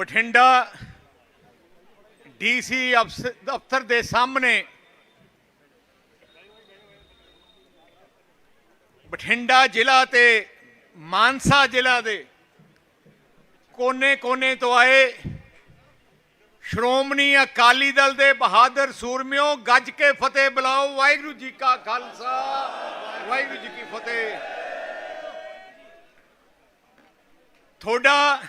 Bathinda DC ਦਫ਼ਤਰ ਦੇ ਸਾਹਮਣੇ ਬਠਿੰਡਾ ਜ਼ਿਲ੍ਹਾ ਤੇ ਮਾਨਸਾ ਜ਼ਿਲ੍ਹਾ ਦੇ ਕੋਨੇ-ਕੋਨੇ ਤੋਂ ਆਏ ਸ਼੍ਰੋਮਣੀ ਅਕਾਲੀ ਦਲ ਦੇ ਬਹਾਦਰ ਸੂਰਮਿਓ, ਗੱਜ ਕੇ ਫਤਿਹ ਬੁਲਾਓ। ਵਾਹਿਗੁਰੂ ਜੀ ਕਾ ਖਾਲਸਾ, ਵਾਹਿਗੁਰੂ ਜੀ ਕੀ ਫਤਿਹ। ਤੁਹਾਡਾ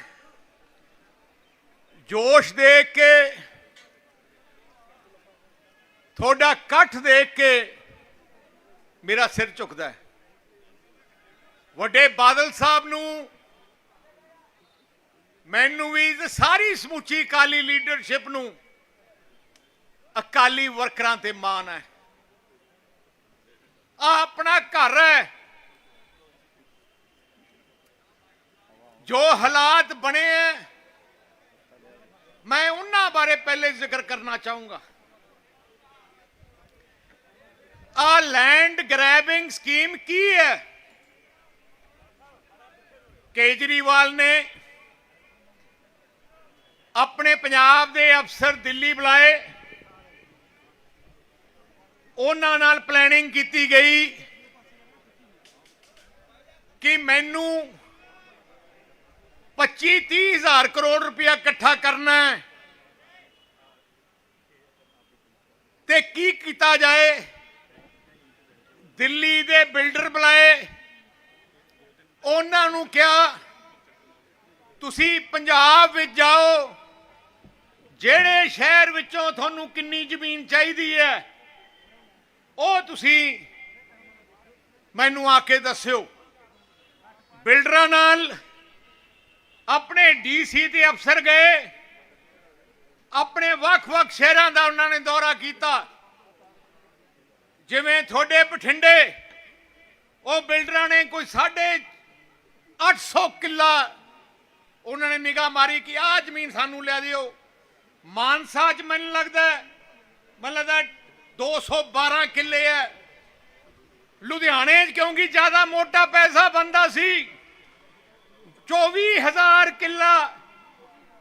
ਜੋਸ਼ ਦੇਖ ਕੇ, ਤੁਹਾਡਾ ਇਕੱਠ ਦੇਖ ਕੇ ਮੇਰਾ ਸਿਰ ਝੁਕਦਾ ਹੈ। ਵੱਡੇ ਬਾਦਲ ਸਾਹਿਬ ਨੂੰ ਮੈਨੂੰ ਵੀ ਸਾਰੀ ਸਮੁੱਚੀ ਅਕਾਲੀ ਲੀਡਰਸ਼ਿਪ ਨੂੰ ਅਕਾਲੀ ਵਰਕਰਾਂ ਤੇ ਮਾਣ ਹੈ। ਆ ਆਪਣਾ ਘਰ ਹੈ। ਜੋ ਹਾਲਾਤ ਬਣੇ ਹੈ ਮੈਂ ਉਹਨਾਂ ਬਾਰੇ ਪਹਿਲੇ ਜ਼ਿਕਰ ਕਰਨਾ ਚਾਹੂੰਗਾ। ਆ ਲੈਂਡ ਗ੍ਰੈਬਿੰਗ ਸਕੀਮ ਕੀ ਹੈ? ਕੇਜਰੀਵਾਲ ਨੇ ਆਪਣੇ ਪੰਜਾਬ ਦੇ ਅਫਸਰ ਦਿੱਲੀ ਬੁਲਾਏ। ਉਹਨਾਂ ਨਾਲ ਪਲੈਨਿੰਗ ਕੀਤੀ ਗਈ ਕਿ ਮੈਨੂੰ 25 30 ਹਜ਼ਾਰ ਕਰੋੜ ਰੁਪਇਆ ਇਕੱਠਾ ਕਰਨਾ ਹੈ। ਤੇ ਕੀ ਕੀਤਾ ਜਾਏ? ਦਿੱਲੀ ਦੇ ਬਿਲਡਰ ਬੁਲਾਏ। ਉਹਨਾਂ ਨੂੰ ਕਿਹਾ, ਤੁਸੀਂ ਪੰਜਾਬ ਵਿੱਚ ਜਾਓ। ਜਿਹੜੇ ਸ਼ਹਿਰ ਵਿੱਚੋਂ ਤੁਹਾਨੂੰ ਕਿੰਨੀ ਜ਼ਮੀਨ ਚਾਹੀਦੀ ਹੈ, ਉਹ ਤੁਸੀਂ ਮੈਨੂੰ ਆ ਕੇ ਦੱਸਿਓ। ਬਿਲਡਰਾਂ ਨਾਲ ਆਪਣੇ ਡੀਸੀ ਤੇ ਅਫਸਰ ਗਏ। ਆਪਣੇ ਵੱਖ-ਵੱਖ ਸ਼ਹਿਰਾਂ ਦਾ ਉਹਨਾਂ ਨੇ ਦੌਰਾ ਕੀਤਾ। ਜਿਵੇਂ ਤੁਹਾਡੇ ਬਠਿੰਡੇ ਉਹ ਬਿਲਡਰਾਂ ਨੇ ਕੋਈ ਸਾਢੇ 800 ਕਿੱਲਾ ਉਹਨਾਂ ਨੇ ਨਿਗਾਹ ਮਾਰੀ ਕਿ ਆਹ ਜ਼ਮੀਨ ਸਾਨੂੰ ਲੈ ਦਿਓ। ਮਾਨਸਾ 'ਚ ਮੈਨੂੰ ਲੱਗਦਾ ਹੈ, ਮੈਨੂੰ ਲੱਗਦਾ 212 ਕਿੱਲੇ ਹੈ। ਲੁਧਿਆਣੇ 'ਚ ਕਿਉਂਕਿ ਜ਼ਿਆਦਾ ਮੋਟਾ ਪੈਸਾ ਬੰਦਾ ਸੀ। 24000 ਕਿੱਲਾ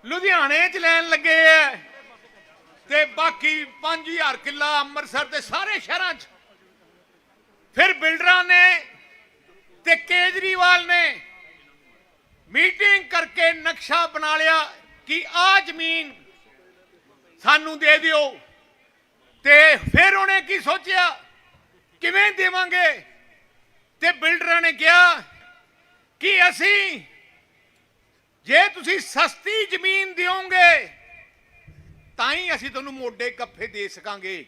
ਲੁਧਿਆਣੇ 'ਚ ਲੈਣ ਲੱਗੇ ਐ ਤੇ ਬਾਕੀ 5000 ਕਿੱਲਾ ਅੰਮ੍ਰਿਤਸਰ ਦੇ ਸਾਰੇ ਸ਼ਹਿਰਾਂ 'ਚ। ਫਿਰ ਬਿਲਡਰਾਂ ਨੇ ਤੇ ਕੇਜਰੀਵਾਲ ਨੇ ਮੀਟਿੰਗ ਕਰਕੇ ਨਕਸ਼ਾ ਬਣਾ ਲਿਆ ਕਿ ਆ ਜ਼ਮੀਨ ਸਾਨੂੰ ਦੇ ਦਿਓ। ਤੇ ਫਿਰ ਉਹਨੇ ਕੀ ਸੋਚਿਆ? ਕਿਵੇਂ ਦੇਵਾਂਗੇ? ਤੇ ਬਿਲਡਰਾਂ ਨੇ ਕਿਹਾ ਕਿ ਅਸੀਂ ਜੇ ਤੁਸੀਂ ਸਸਤੀ ਜ਼ਮੀਨ ਦਿਓਗੇ ਤਾਂ ਹੀ ਅਸੀਂ ਤੁਹਾਨੂੰ ਮੋਢੇ ਕੱਫੇ ਦੇ ਸਕਾਂਗੇ।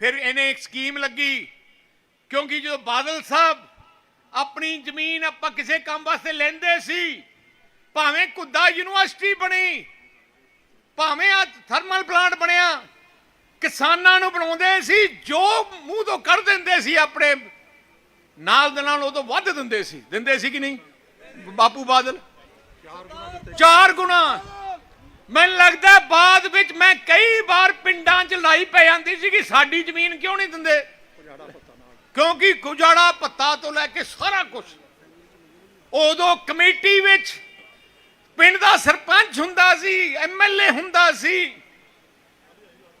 ਫਿਰ ਇਹਨੇ ਇੱਕ ਸਕੀਮ ਲੱਗੀ, ਕਿਉਂਕਿ ਜਦੋਂ ਬਾਦਲ ਸਾਹਿਬ ਆਪਣੀ ਜ਼ਮੀਨ ਆਪਾਂ ਕਿਸੇ ਕੰਮ ਵਾਸਤੇ ਲੈਂਦੇ ਸੀ, ਭਾਵੇਂ ਕੁੱਦਾ ਯੂਨੀਵਰਸਿਟੀ ਬਣੀ, ਭਾਵੇਂ ਆ ਥਰਮਲ ਪਲਾਂਟ ਬਣਿਆ, ਕਿਸਾਨਾਂ ਨੂੰ ਬਣਾਉਂਦੇ ਸੀ, ਜੋ ਮੂੰਹ ਤੋਂ ਕੱਢ ਦਿੰਦੇ ਸੀ ਆਪਣੇ, ਨਾਲ ਦੇ ਨਾਲ ਉਹ ਤੋਂ ਵੱਧ ਦਿੰਦੇ ਸੀ। ਦਿੰਦੇ ਸੀ ਕਿ ਨਹੀਂ? ਬਾਪੂ ਬਾਦਲ? ਚਾਰ ਗੁਣਾ ਮੈਨੂੰ ਲੱਗਦਾ ਬਾਅਦ ਵਿੱਚ ਮੈਂ ਕਈ ਵਾਰ ਪਿੰਡਾਂ 'ਚ ਲੜਾਈ ਪੈ ਜਾਂਦੀ ਸੀ ਕਿ ਸਾਡੀ ਜ਼ਮੀਨ ਕਿਉਂ ਨਹੀਂ ਦਿੰਦੇ? ਕਿਉਂਕਿ ਗੁਜਾੜਾ ਪੱਤਾ ਤੋਂ ਲੈ ਕੇ ਸਾਰਾ ਕੁਝ ਉਦੋਂ ਕਮੇਟੀ ਵਿੱਚ ਪਿੰਡ ਦਾ ਸਰਪੰਚ ਹੁੰਦਾ ਸੀ ਐਮਐਲਏ ਹੁੰਦਾ ਸੀ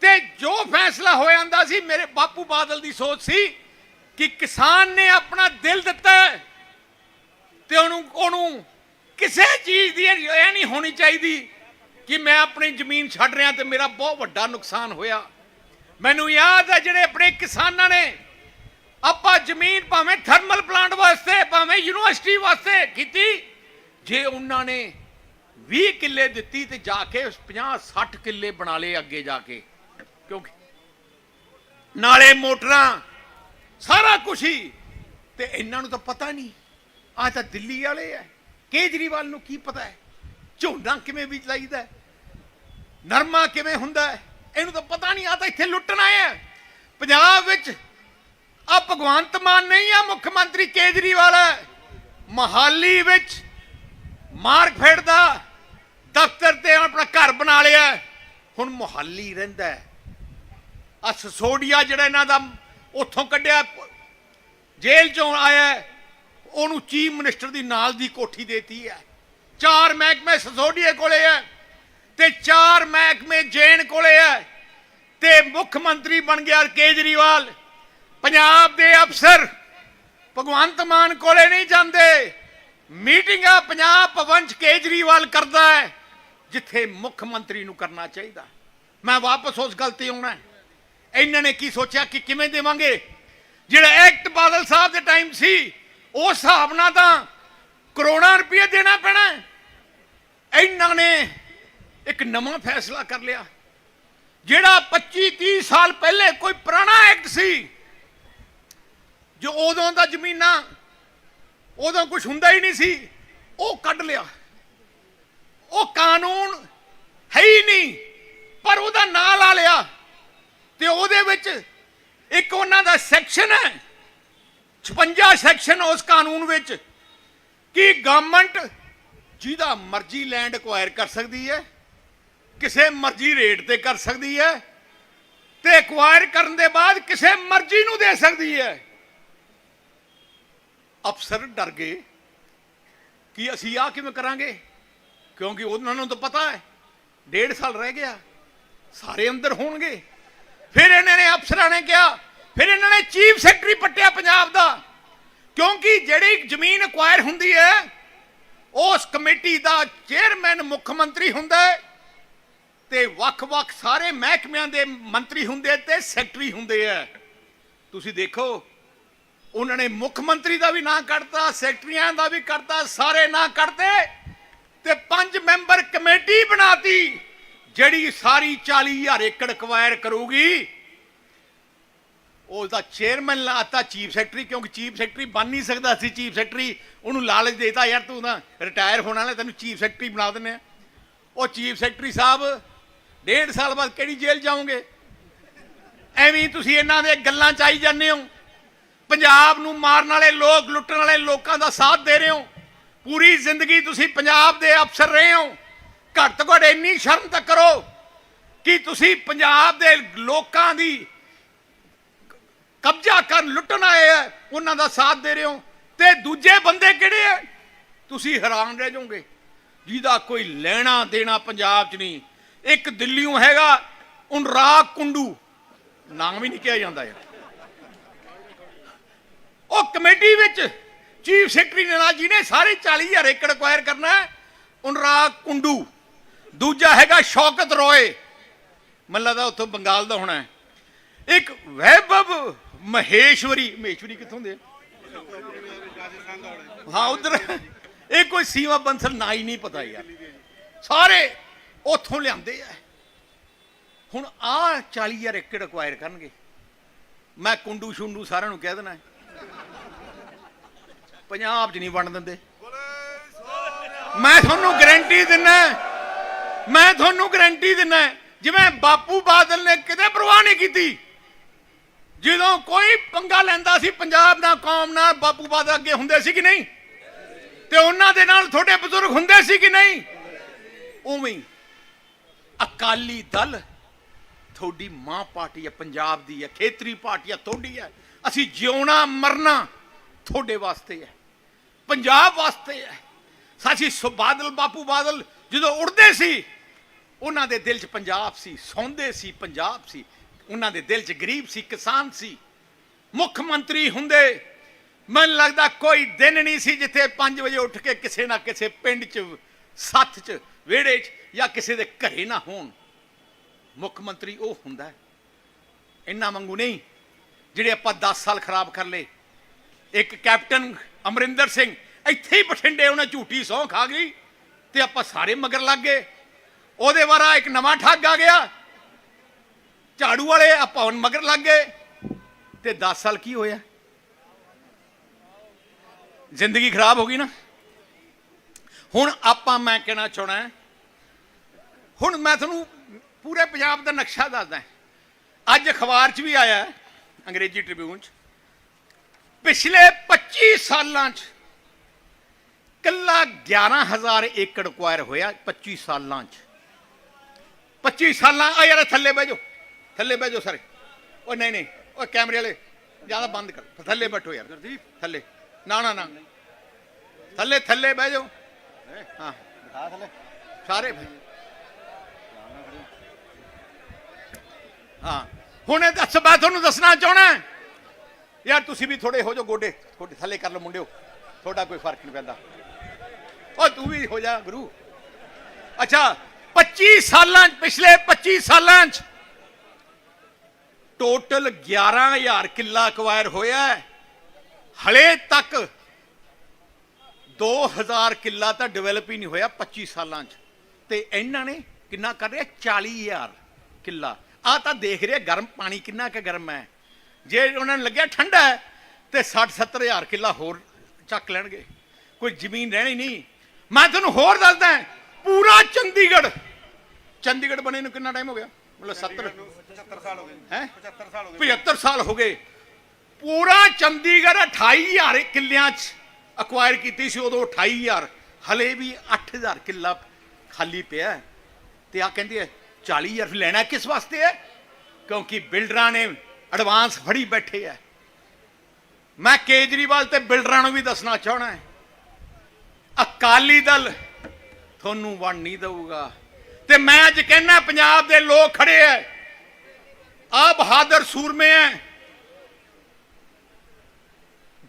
ਤੇ ਜੋ ਫੈਸਲਾ ਹੋ ਜਾਂਦਾ ਸੀ ਮੇਰੇ ਬਾਪੂ ਬਾਦਲ ਦੀ ਸੋਚ ਸੀ ਕਿ ਕਿਸਾਨ ਨੇ ਆਪਣਾ ਦਿਲ ਦਿੱਤਾ ਤੇ ਉਹਨੂੰ ਉਹਨੂੰ ਕਿਸੇ ਚੀਜ਼ ਦੀ ਇਹ ਨਹੀਂ ਹੋਣੀ ਚਾਹੀਦੀ ਕਿ ਮੈਂ ਆਪਣੀ ਜ਼ਮੀਨ ਛੱਡ ਰਿਹਾ ਤੇ ਮੇਰਾ ਬਹੁਤ ਵੱਡਾ ਨੁਕਸਾਨ ਹੋਇਆ। ਮੈਨੂੰ ਯਾਦ ਹੈ ਜਿਹੜੇ ਆਪਣੇ ਕਿਸਾਨਾਂ ਨੇ ਆਪਾਂ ਜ਼ਮੀਨ ਭਾਵੇਂ ਥਰਮਲ ਪਲਾਂਟ ਵਾਸਤੇ, ਭਾਵੇਂ ਯੂਨੀਵਰਸਿਟੀ ਵਾਸਤੇ ਕੀਤੀ, ਜੇ ਉਹਨਾਂ ਨੇ 20 ਕਿੱਲੇ ਦਿੱਤੀ ਤੇ ਜਾ ਕੇ 50 60 ਕਿੱਲੇ ਬਣਾ ਲਏ ਅੱਗੇ ਜਾ ਕੇ, ਕਿਉਂਕਿ ਨਾਲੇ ਮੋਟਰਾਂ, ਸਾਰਾ ਕੁਝ ਹੀ, ਤੇ ਇਹਨਾਂ ਨੂੰ ਤਾਂ ਪਤਾ ਨਹੀਂ ਆ ਤਾਂ ਦਿੱਲੀ ਵਾਲੇ ਐ ਕੇਜਰੀਵਾਲ ਨੂੰ ਕੀ ਪਤਾ ਹੈ? ਝੋਨਾ ਕਿਵੇਂ ਬੀਜ ਲਾਈਦਾ ਹੈ? ਨਰਮਾ ਕਿਵੇਂ ਹੁੰਦਾ ਹੈ? ਇਹਨੂੰ ਤਾਂ ਪਤਾ ਨਹੀਂ ਆ ਤਾਂ ਇੱਥੇ ਲੁੱਟਣ ਆਏ ਪੰਜਾਬ ਵਿੱਚ ਆ ਭਗਵੰਤ ਮਾਨ ਨਹੀਂ ਆ, ਮੁੱਖ ਮੰਤਰੀ ਕੇਜਰੀਵਾਲ ਹੈ। ਮਹਾਲੀ ਵਿੱਚ ਮਾਰਕਫੈਡ ਦਾ ਦਫ਼ਤਰ ਤੇ ਆਪਣਾ ਘਰ ਬਣਾ ਲਿਆ ਹੁਣ ਮੋਹਾਲੀ ਰਹਿੰਦਾ ਹੈ। ਆ ਸਸੋਡੀਆ ਜਿਹੜਾ ਇਹਨਾਂ ਦਾ ਉੱਥੋਂ ਕੱਢਿਆ, ਜੇਲ੍ਹ ਚੋਂ ਆਇਆ ਉਹਨੂੰ ਚੀਫ ਮਿਨਿਸਟਰ ਦੀ ਨਾਲ ਦੀ ਕੋਠੀ ਦੇਤੀ ਹੈ। ਚਾਰ ਮਹਿਕਮੇ ਸਸੋਡੀਏ ਕੋਲੇ ਹੈ ਤੇ ਚਾਰ ਮਹਿਕਮੇ ਜੈਨ ਕੋਲੇ ਹੈ ਤੇ ਮੁੱਖ ਮੰਤਰੀ ਬਣ ਗਿਆ ਕੇਜਰੀਵਾਲ। ਪੰਜਾਬ ਦੇ ਅਫਸਰ ਭਗਵੰਤ ਮਾਨ ਕੋਲੇ ਨਹੀਂ ਜਾਂਦੇ। ਮੀਟਿੰਗਾਂ ਪੰਜਾਬ ਭਵਨ ਚ ਕੇਜਰੀਵਾਲ ਕਰਦਾ ਹੈ, ਜਿੱਥੇ ਮੁੱਖ ਮੰਤਰੀ ਨੂੰ ਕਰਨਾ ਚਾਹੀਦਾ। ਮੈਂ ਵਾਪਸ ਉਸ ਗੱਲ ਤੇ ਆਉਣਾ ਇਹਨਾਂ ਨੇ ਕੀ ਸੋਚਿਆ ਕਿ ਕਿਵੇਂ ਦੇਵਾਂਗੇ? ਜਿਹੜਾ ਐਕਟ ਬਾਦਲ ਸਾਹਿਬ ਦੇ ਟਾਈਮ ਸੀ ਉਸ ਹਿਸਾਬ ਨਾਲ ਤਾਂ ਕਰੋੜਾਂ ਰੁਪਏ ਦੇਣਾ ਪੈਣਾ ਇਹਨਾਂ ਨੇ ਇੱਕ ਨਵਾਂ ਫੈਸਲਾ ਕਰ ਲਿਆ, ਜਿਹੜਾ 25 30 ਸਾਲ ਪਹਿਲੇ ਕੋਈ ਪੁਰਾਣਾ ਐਕਟ ਸੀ, ਜੋ ਉਦੋਂ ਦਾ ਜ਼ਮੀਨਾਂ ਉਦੋਂ ਕੁਝ ਹੁੰਦਾ ਹੀ ਨਹੀਂ ਸੀ, ਉਹ ਕੱਢ ਲਿਆ। ਉਹ ਕਾਨੂੰਨ ਹੈ ਹੀ ਨਹੀਂ, ਪਰ ਉਹਦਾ ਨਾਂ ਲਾ ਲਿਆ ਤੇ ਉਹਦੇ ਵਿੱਚ ਇੱਕ ਉਹਨਾਂ ਦਾ ਸੈਕਸ਼ਨ ਹੈ 56 ਸੈਕਸ਼ਨ ਉਸ ਕਾਨੂੰਨ ਵਿੱਚ ਕਿ ਗਵਰਨਮੈਂਟ ਜਿਹਦਾ ਮਰਜ਼ੀ ਲੈਂਡ ਐਕਵਾਇਰ ਕਰ ਸਕਦੀ ਹੈ, ਕਿਸੇ ਮਰਜ਼ੀ ਰੇਟ ਤੇ ਕਰ ਸਕਦੀ ਹੈ ਤੇ ਐਕਵਾਇਰ ਕਰਨ ਦੇ ਬਾਅਦ ਕਿਸੇ ਮਰਜ਼ੀ ਨੂੰ ਦੇ ਸਕਦੀ ਹੈ। ਅਫਸਰ ਡਰ ਗਏ ਕਿ ਅਸੀਂ ਆ ਕਿਵੇਂ ਕਰਾਂਗੇ? ਕਿਉਂਕਿ ਉਹਨਾਂ ਨੂੰ ਤਾਂ ਪਤਾ ਹੈ, ਡੇਢ ਸਾਲ ਰਹਿ ਗਿਆ, ਸਾਰੇ ਅੰਦਰ ਹੋਣਗੇ। ਫਿਰ ਇਹਨਾਂ ਨੇ ਅਫਸਰਾਂ ਨੇ ਕਿਹਾ ਫਿਰ ਇਹਨਾਂ ਨੇ ਚੀਫ ਸੈਕਟਰੀ ਪੱਟਿਆ ਪੰਜਾਬ ਦਾ। ਕਿਉਂਕਿ ਜਿਹੜੀ ਜ਼ਮੀਨ ਐਕਵਾਇਰ ਹੁੰਦੀ ਹੈ, ਉਸ ਕਮੇਟੀ ਦਾ ਚੇਅਰਮੈਨ ਮੁੱਖ ਮੰਤਰੀ ਹੁੰਦਾ ਹੈ ਤੇ ਵੱਖ-ਵੱਖ ਸਾਰੇ ਮਹਿਕਮਿਆਂ ਦੇ ਮੰਤਰੀ ਹੁੰਦੇ ਤੇ ਸੈਕਟਰੀ ਹੁੰਦੇ ਆ। ਤੁਸੀਂ ਦੇਖੋ, ਉਹਨਾਂ ਨੇ ਮੁੱਖ ਮੰਤਰੀ ਦਾ ਵੀ ਨਾਂ ਕੱਢਤਾ, ਸੈਕਟਰੀਆਂ ਦਾ ਵੀ ਕੱਢਤਾ, ਸਾਰੇ ਨਾਂ ਕੱਢਦੇ ਤੇ ਪੰਜ ਮੈਂਬਰ ਕਮੇਟੀ ਬਣਾਤੀ, ਜਿਹੜੀ ਸਾਰੀ 40000 ਏਕੜ ਐਕਵਾਇਰ ਕਰੂਗੀ। ਉਹ ਤਾਂ ਚੇਅਰਮੈਨ ਲਾਤਾ ਚੀਫ ਸੈਕਟਰੀ ਕਿਉਂਕਿ ਚੀਫ ਸੈਕਟਰੀ ਬਣ ਨਹੀਂ ਸਕਦਾ ਸੀ ਚੀਫ ਸੈਕਟਰੀ ਉਹਨੂੰ ਲਾਲਚ ਦੇਤਾ ਯਾਰ ਤੂੰ ਤਾਂ ਰਿਟਾਇਰ ਹੋਣ ਵਾਲਾ, ਤੈਨੂੰ ਚੀਫ ਸੈਕਟਰੀ ਬਣਾ ਦਿੰਦੇ ਆ। ਉਹ ਚੀਫ ਸੈਕਟਰੀ ਸਾਹਿਬ ਡੇਢ ਸਾਲ ਬਾਅਦ ਕਿਹੜੀ ਜੇਲ੍ਹ ਜਾਓਗੇ? ਐਵੇਂ ਤੁਸੀਂ ਇਹਨਾਂ ਦੇ ਗੱਲਾਂ ਚ ਆਈ ਜਾਂਦੇ ਹੋ। ਪੰਜਾਬ ਨੂੰ ਮਾਰਨ ਵਾਲੇ ਲੋਕ, ਲੁੱਟਣ ਵਾਲੇ ਲੋਕਾਂ ਦਾ ਸਾਥ ਦੇ ਰਹੇ ਹੋ। ਪੂਰੀ ਜ਼ਿੰਦਗੀ ਤੁਸੀਂ ਪੰਜਾਬ ਦੇ ਅਫਸਰ ਰਹੇ ਹੋ। ਘੱਟ ਤੋਂ ਘੱਟ ਇੰਨੀ ਸ਼ਰਮ ਤਾਂ ਕਰੋ ਕਿ ਤੁਸੀਂ ਪੰਜਾਬ ਦੇ ਲੋਕਾਂ ਦੀ ਕਬਜ਼ਾ ਕਰਨ ਲੁੱਟਣ ਆਏ ਆ ਉਹਨਾਂ ਦਾ ਸਾਥ ਦੇ ਰਹੇ ਹੋ। ਤੇ ਦੂਜੇ ਬੰਦੇ ਕਿਹੜੇ ਆ ਤੁਸੀਂ ਹੈਰਾਨ ਰਹਿ ਜਾਓਗੇ। ਜਿਹਦਾ ਕੋਈ ਲੈਣਾ ਦੇਣਾ ਪੰਜਾਬ 'ਚ ਨਹੀਂ, ਇੱਕ ਦਿੱਲੀੋਂ ਹੈਗਾ ਉਨਰਾਗ ਕੁੰਡੂ। ਨਾਮ ਵੀ ਨਹੀਂ ਕਿਹਾ ਜਾਂਦਾ ਯਾਰ। ਉਹ ਕਮੇਟੀ ਵਿੱਚ ਚੀਫ ਸੈਕਟਰੀ ਨੇ ਜੀ ਨੇ ਸਾਰੇ 40000 ਏਕੜ ਐਕਵਾਇਰ ਕਰਨਾ ਹੈ ਉਨਰਾਗ ਕੁੰਡੂ। ਦੂਜਾ ਹੈਗਾ ਸ਼ੌਕਤ ਰੋਏ। ਮੈਨੂੰ ਲੱਗਦਾ ਉੱਥੋਂ ਬੰਗਾਲ ਦਾ ਹੋਣਾ ਹੈ ਇੱਕ ਵੈਭਵ ਮਹੇਸ਼ਵਰੀ ਮਹੇਸ਼ਵਰੀ ਕਿੱਥੋਂ ਦੇ? ਹਾਂ, ਉਧਰ। ਇਹ ਕੋਈ ਸੀਮਾ ਬੰਸਲ ਨਾ ਹੀ ਨਹੀਂ ਪਤਾ ਯਾਰ। ਸਾਰੇ ਉੱਥੋਂ ਲਿਆਂਦੇ ਆ। ਹੁਣ ਆ 40000 ਏਕੜ ਐਕਵਾਇਰ ਕਰਨਗੇ। ਮੈਂ ਕੁੰਡੂ ਸ਼ੁੰਡੂ ਸਾਰਿਆਂ ਨੂੰ ਕਹਿ ਦੇਣਾ। ਪੰਜਾਬ 'ਚ ਨਹੀਂ ਵੰਡ ਦਿੰਦੇ। ਮੈਂ ਤੁਹਾਨੂੰ ਗਾਰੰਟੀ ਦਿੰਨਾ ਮੈਂ ਤੁਹਾਨੂੰ ਗਾਰੰਟੀ ਦਿੰਨਾ ਜਿਵੇਂ ਬਾਪੂ ਬਾਦਲ ਨੇ ਕਿਤੇ ਪਰਵਾਹ ਨਹੀਂ ਕੀਤੀ। ਜਦੋਂ ਕੋਈ ਪੰਗਾ ਲੈਂਦਾ ਸੀ, ਪੰਜਾਬ ਨਾਲ ਕੌਮ ਨਾਲ ਬਾਪੂ ਬਾਦਲ ਅੱਗੇ ਹੁੰਦੇ ਸੀ ਕਿ ਨਹੀਂ? ਤੇ ਉਹਨਾਂ ਦੇ ਨਾਲ ਤੁਹਾਡੇ ਬਜ਼ੁਰਗ ਹੁੰਦੇ ਸੀ ਕਿ ਨਹੀਂ? ਉਵੇਂ ਹੀ ਅਕਾਲੀ ਦਲ ਤੁਹਾਡੀ ਮਾਂ ਪਾਰਟੀ ਹੈ, ਪੰਜਾਬ ਦੀ ਹੈ, ਖੇਤਰੀ ਪਾਰਟੀ ਹੈ, ਤੁਹਾਡੀ ਹੈ। ਅਸੀਂ ਜਿਉਣਾ, ਮਰਨਾ ਤੁਹਾਡੇ ਵਾਸਤੇ ਹੈ, ਪੰਜਾਬ ਵਾਸਤੇ ਹੈ। ਸਾਚੀ ਸੁ, ਬਾਦਲ, ਬਾਪੂ ਬਾਦਲ ਜਦੋਂ ਉੜਦੇ ਸੀ, ਉਹਨਾਂ ਦੇ ਦਿਲ 'ਚ ਪੰਜਾਬ ਸੀ, ਸੌਂਦੇ ਸੀ, ਪੰਜਾਬ ਸੀ। ਉਹਨਾਂ ਦੇ ਦਿਲ 'ਚ ਗਰੀਬ ਸੀ, ਕਿਸਾਨ ਸੀ। ਮੁੱਖ ਮੰਤਰੀ ਹੁੰਦੇ, ਮੈਨੂੰ ਲੱਗਦਾ ਕੋਈ ਦਿਨ ਨਹੀਂ ਸੀ ਜਿੱਥੇ 5 ਵਜੇ ਉੱਠ ਕੇ ਕਿਸੇ ਨਾ ਕਿਸੇ ਪਿੰਡ 'ਚ, ਸੱਥ 'ਚ, ਵਿਹੜੇ 'ਚ ਜਾਂ ਕਿਸੇ ਦੇ ਘਰੇ ਨਾ ਹੋਣ। ਮੁੱਖ ਮੰਤਰੀ ਉਹ ਹੁੰਦਾ ਇੰਨਾ ਵਾਂਗੂ ਨਹੀਂ, ਜਿਹੜੇ ਆਪਾਂ 10 ਸਾਲ ਖਰਾਬ ਕਰ ਲਏ। ਇੱਕ ਕੈਪਟਨ ਅਮਰਿੰਦਰ ਸਿੰਘ, ਇੱਥੇ ਹੀ ਬਠਿੰਡੇ ਉਹਨੇ ਝੂਠੀ ਸਹੁੰ ਖਾ ਗਈ ਤੇ ਆਪਾਂ ਸਾਰੇ ਮਗਰ ਲੱਗ ਗਏ। ਉਹਦੇ ਵਾਰਾ ਇੱਕ ਨਵਾਂ ਠੱਗ ਆ ਗਿਆ। ਝਾੜੂ ਵਾਲੇ ਆਪਾਂ ਹੁਣ ਮਗਰ ਲੱਗ ਗਏ। ਤੇ 10 ਸਾਲ ਕੀ ਹੋਇਆ? ਜ਼ਿੰਦਗੀ ਖਰਾਬ ਹੋ ਗਈ ਨਾ। ਹੁਣ ਆਪਾਂ, ਮੈਂ ਕਹਿਣਾ ਚਾਹਣਾ ਹੁਣ ਮੈਂ ਤੁਹਾਨੂੰ ਪੂਰੇ ਪੰਜਾਬ ਦਾ ਨਕਸ਼ਾ ਦੱਸਦਾ ਅੱਜ ਅਖਬਾਰ 'ਚ ਵੀ ਆਇਆ ਅੰਗਰੇਜ਼ੀ ਟ੍ਰਿਬਿਊਨ 'ਚ। ਪਿਛਲੇ 25 ਸਾਲਾਂ 'ਚ ਕੱਲਾ 11000 ਏਕੜ ਕੁਆਇਰ ਹੋਇਆ 25 ਸਾਲਾਂ 'ਚ। 25 ਸਾਲਾਂ ਆ ਯਾਰ ਥੱਲੇ ਬਹਿ ਜਾਓ। ਥੱਲੇ ਬਹਿ ਜਾਓ ਸਾਰੇ। ਉਹ ਨਹੀਂ ਨਹੀਂ ਉਹ ਕੈਮਰੇ ਵਾਲੇ ਜ਼ਿਆਦਾ ਬੰਦ ਕਰ। ਥੱਲੇ ਬੈਠੋ ਯਾਰ। ਥੱਲੇ। ਨਾ ਨਾ ਨਾ। ਥੱਲੇ ਥੱਲੇ ਬਹਿ ਜਾਓ। ਹਾਂ। ਸਾਰੇ। ਹਾਂ। ਹੁਣ ਇਹ ਦੱਸ ਮੈਂ ਤੁਹਾਨੂੰ ਦੱਸਣਾ ਚਾਹਣਾ ਯਾਰ ਤੁਸੀਂ ਵੀ ਥੋੜੇ ਹੋ ਜਾਓ ਗੋਡੇ। ਗੋਡੇ ਥੱਲੇ ਕਰ ਲਓ ਮੁੰਡਿਓ। ਤੁਹਾਡਾ ਕੋਈ ਫ਼ਰਕ ਨਹੀਂ ਪੈਂਦਾ। ਉਹ ਤੂੰ ਵੀ ਹੋ ਜਾ ਗੁਰੂ। ਅੱਛਾ 25 ਸਾਲਾਂ 'ਚ ਪਿਛਲੇ 25 ਸਾਲਾਂ 'ਚ ਟੋਟਲ 11000 ਕਿੱਲਾ ਅਕਵਾਇਰ ਹੋਇਆ ਹੈ। ਹਲੇ ਤੱਕ 2000 ਕਿੱਲਾ ਤਾਂ ਡਿਵੈਲਪ ਹੀ ਨਹੀਂ ਹੋਇਆ 25 ਸਾਲਾਂ 'ਚ। ਤੇ ਇਹਨਾਂ ਨੇ ਕਿੰਨਾ ਕਰ ਰਿਹਾ? 40000 ਕਿੱਲਾ। ਆ ਤਾਂ ਦੇਖ ਰਿਹਾ, ਗਰਮ ਪਾਣੀ ਕਿੰਨਾ ਕੁ ਗਰਮ ਹੈ। ਜੇ ਉਹਨਾਂ ਨੂੰ ਲੱਗਿਆ ਠੰਡਾ ਹੈ, ਤੇ 60 70000 ਕਿੱਲਾ ਹੋਰ ਚੱਕ ਲੈਣਗੇ। ਕੋਈ ਜ਼ਮੀਨ ਰਹਿਣੀ ਨਹੀਂ। ਮੈਂ ਤੁਹਾਨੂੰ ਹੋਰ ਦੱਸਦਾ, ਪੂਰਾ ਚੰਡੀਗੜ੍ਹ। ਚੰਡੀਗੜ੍ਹ ਬਣੇ ਨੂੰ ਕਿੰਨਾ ਟਾਈਮ ਹੋ ਗਿਆ? ਮਤਲਬ 70 75 ਸਾਲ ਹੋ ਗਏ। ਹੈ? 75 ਸਾਲ ਹੋ ਗਏ। 75 ਸਾਲ ਹੋ ਗਏ। ਪੂਰਾ ਚੰਡੀਗੜ੍ਹ 28000 ਕਿੱਲਿਆਂ 'ਚ ਅਕਵਾਇਰ ਕੀਤੀ ਸੀ ਉਦੋਂ 28000 ਹਲੇ ਵੀ 8000 ਕਿੱਲਾ ਖਾਲੀ ਪਿਆ ਹੈ। ਤੇ ਆ ਕਹਿੰਦੇ ਆ 40000 ਲੈਣਾ ਕਿਸ ਵਾਸਤੇ ਹੈ? ਕਿਉਂਕਿ ਬਿਲਡਰਾਂ ਨੇ ਐਡਵਾਂਸ ਫੜੀ ਬੈਠੇ ਆ। ਮੈਂ ਕੇਜਰੀਵਾਲ ਤੇ ਬਿਲਡਰਾਂ ਨੂੰ ਵੀ ਦੱਸਣਾ ਚਾਹਣਾ ਹੈ। ਅਕਾਲੀ ਦਲ ਤੁਹਾਨੂੰ ਵੰਡ ਨਹੀਂ ਦਊਗਾ। ਤੇ ਮੈਂ ਅੱਜ ਕਹਿੰਦਾ ਪੰਜਾਬ ਦੇ ਲੋਕ ਖੜੇ ਐ ਆ ਬਹਾਦਰ ਸੂਰਮੇ ਐ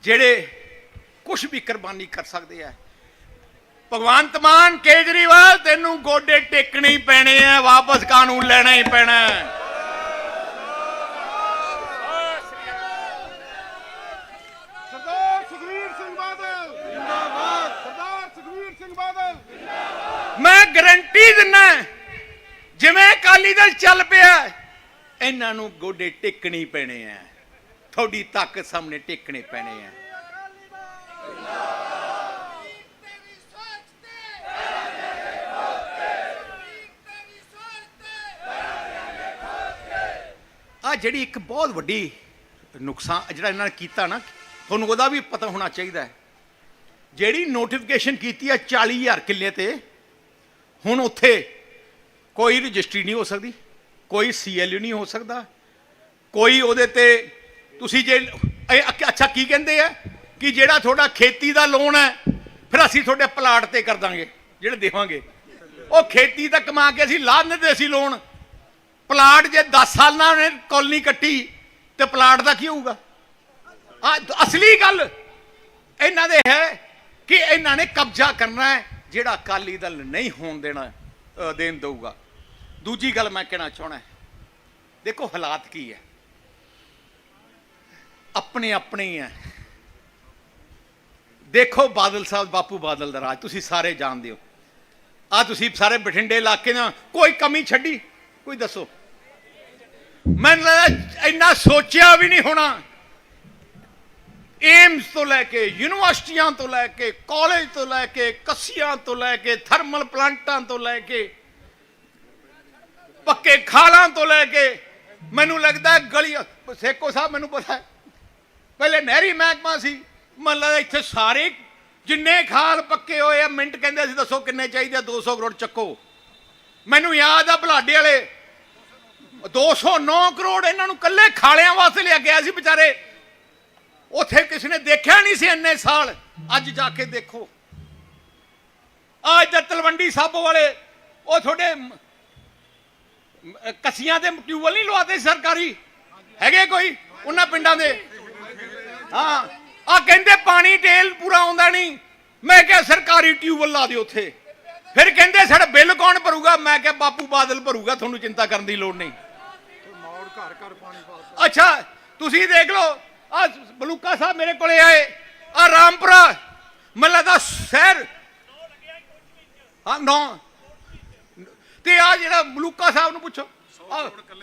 ਜਿਹੜੇ ਕੁਝ ਵੀ ਕੁਰਬਾਨੀ ਕਰ ਸਕਦੇ ਆ। ਭਗਵੰਤ ਮਾਨ ਕੇਜਰੀਵਾਲ ਤੈਨੂੰ ਗੋਡੇ ਟੇਕਣੇ ਹੀ ਪੈਣੇ ਆ ਵਾਪਸ ਕਾਨੂੰਨ ਲੈਣਾ ਹੀ ਪੈਣਾ ਮੈਂ ਗਰੰਟੀ ਦਿੰਨਾ ਜਿਵੇਂ ਅਕਾਲੀ ਦਲ ਚੱਲ ਪਿਆ ਇਹਨਾਂ ਨੂੰ ਗੋਡੇ ਟੇਕਣੇ ਪੈਣੇ ਆ। ਤੁਹਾਡੀ ਤਾਕਤ ਸਾਹਮਣੇ ਟੇਕਣੇ ਪੈਣੇ ਆ। ਤੇਰੀ ਆ ਜਿਹੜੀ ਇੱਕ ਬਹੁਤ ਵੱਡੀ ਨੁਕਸਾਨ ਜਿਹੜਾ ਇਹਨਾਂ ਨੇ ਕੀਤਾ ਨਾ, ਤੁਹਾਨੂੰ ਉਹਦਾ ਵੀ ਪਤਾ ਹੋਣਾ ਚਾਹੀਦਾ ਹੈ। ਜਿਹੜੀ ਨੋਟੀਫਿਕੇਸ਼ਨ ਕੀਤੀ ਹੈ 40000 ਕਿੱਲੇ ਤੇ, ਹੁਣ ਉੱਥੇ ਕੋਈ ਰਜਿਸਟਰੀ ਨਹੀਂ ਹੋ ਸਕਦੀ। ਕੋਈ ਸੀਐਲਯੂ ਨਹੀਂ ਹੋ ਸਕਦਾ। ਕੋਈ ਉਹਦੇ ਤੇ ਤੁਸੀਂ ਜੇ ਅੱਛਾ- ਕੀ ਕਹਿੰਦੇ ਆ? ਕਿ ਜਿਹੜਾ ਤੁਹਾਡਾ ਖੇਤੀ ਦਾ ਲੋਨ ਹੈ, ਫਿਰ ਅਸੀਂ ਤੁਹਾਡੇ ਪਲਾਟ ਤੇ ਕਰ ਦਾਂਗੇ, ਜਿਹੜੇ ਦੇਵਾਂਗੇ। ਉਹ ਖੇਤੀ ਤਾਂ ਕਮਾ ਕੇ ਅਸੀਂ ਲਾ ਦਿੰਦੇ ਸੀ ਲੋਨ। ਪਲਾਟ ਜੇ 10 ਸਾਲ ਨਾਲ ਉਹਨੇ ਕਾਲਨੀ ਕੱਟੀ, ਤੇ ਪਲਾਟ ਦਾ ਕੀ ਹੋਊਗਾ? ਆ, ਅਸਲੀ ਗੱਲ ਇਹਨਾਂ ਦੇ ਹੈ ਕਿ ਇਹਨਾਂ ਨੇ ਕਬਜ਼ਾ ਕਰਨਾ ਹੈ, ਜਿਹੜਾ ਅਕਾਲੀ ਦਲ ਨਹੀਂ ਹੋਣ ਦੇਣਾ ਦੇਣ ਦਊਗਾ। ਦੂਜੀ ਗੱਲ ਮੈਂ ਕਹਿਣਾ ਚਾਹਣਾ ਦੇਖੋ ਹਾਲਾਤ ਕੀ ਹੈ। ਆਪਣੇ ਆਪਣੇ ਹੀ ਹੈ। ਦੇਖੋ ਬਾਦਲ ਸਾਹਿਬ, ਬਾਪੂ ਬਾਦਲ ਦਾ ਰਾਜ, ਤੁਸੀਂ ਸਾਰੇ ਜਾਣਦੇ ਹੋ। ਆ ਤੁਸੀਂ ਸਾਰੇ ਬਠਿੰਡੇ ਇਲਾਕੇ ਨਾਲ ਕੋਈ ਕਮੀ ਛੱਡੀ? ਕੋਈ ਦੱਸੋ। ਮੈਨੂੰ ਲੱਗਦਾ ਇੰਨਾ ਸੋਚਿਆ ਵੀ ਨਹੀਂ ਹੋਣਾ। ਏਮਸ ਤੋਂ ਲੈ ਕੇ, ਯੂਨੀਵਰਸਿਟੀਆਂ ਤੋਂ ਲੈ ਕੇ, ਕਾਲਜ ਤੋਂ ਲੈ ਕੇ, ਕੱਸੀਆਂ ਤੋਂ ਲੈ ਕੇ, ਥਰਮਲ ਪਲਾਂਟਾਂ ਤੋਂ ਲੈ ਕੇ ਪੱਕੇ ਖਾਲਾਂ ਤੋਂ ਲੈ ਕੇ ਮੈਨੂੰ ਲੱਗਦਾ ਗਲੀ ਸੇਕੋ ਸਾਹਿਬ ਮੈਨੂੰ ਪਤਾ ਹੈ। ਪਹਿਲੇ ਨਹਿਰੀ ਮਹਿਕਮਾ ਸੀ। ਮੈਨੂੰ ਲੱਗਦਾ ਇੱਥੇ ਸਾਰੇ ਜਿੰਨੇ ਖਾਲ ਪੱਕੇ ਹੋਏ ਆ, ਮਿੰਟ ਕਹਿੰਦੇ ਸੀ ਦੱਸੋ ਕਿੰਨੇ ਚਾਹੀਦੇ ਆ 200 ਕਰੋੜ ਚੱਕੋ। ਮੈਨੂੰ ਯਾਦ ਆ ਭਲਾਡੇ ਵਾਲੇ 209 ਕਰੋੜ ਇਹਨਾਂ ਨੂੰ ਕੱਲੇ ਖਾਲਿਆਂ ਵਾਸਤੇ ਲਿਆ ਗਿਆ ਸੀ ਵਿਚਾਰੇ। ਉਥੇ ਕਿਸੇ ਨੇ ਦੇਖਿਆ ਨਹੀਂ ਸੀ ਇੰਨੇ ਸਾਲ। ਅੱਜ ਜਾ ਕੇ ਦੇਖੋ। ਆ ਇੱਧਰ ਤਲਵੰਡੀ ਸਾਬੋ ਵਾਲੇ, ਉਹ ਤੁਹਾਡੇ ਕੱਸੀਆਂ ਦੇ ਟਿਊਬਲ ਨਹੀਂ ਲਵਾਤੇ ਸਰਕਾਰੀ? ਹੈਗੇ ਕੋਈ ਉਹਨਾਂ ਪਿੰਡਾਂ ਦੇ? ਹਾਂ। ਆ ਕਹਿੰਦੇ ਪਾਣੀ ਟੇਲ ਪੂਰਾ ਆਉਂਦਾ ਨਹੀਂ। ਮੈਂ ਕਿਹਾ ਸਰਕਾਰੀ ਟਿਊਬਲ ਲਾ ਦਿਓ ਉੱਥੇ। ਫਿਰ ਕਹਿੰਦੇ ਸਾਡਾ ਬਿੱਲ ਕੌਣ ਭਰੂਗਾ? ਮੈਂ ਕਿਹਾ ਬਾਪੂ ਬਾਦਲ ਭਰੂਗਾ, ਤੁਹਾਨੂੰ ਚਿੰਤਾ ਕਰਨ ਦੀ ਲੋੜ ਨਹੀਂ। ਮੌੜ ਘਰ ਘਰ ਪਾਣੀ ਪਾ ਅੱਛਾ, ਤੁਸੀਂ ਦੇਖ ਲਓ ਆ ਬਲੂਕਾ ਸਾਹਿਬ ਮੇਰੇ ਕੋਲੇ ਆਏ ਆ ਰਾਮਪੁਰਾ ਮੱਲਾ ਦਾ ਸ਼ਹਿਰ, ਹਾਂ, ਨੋ ਤੇ ਆ ਜਿਹੜਾ ਮਲੂਕਾ ਸਾਹਿਬ ਨੂੰ ਪੁੱਛੋ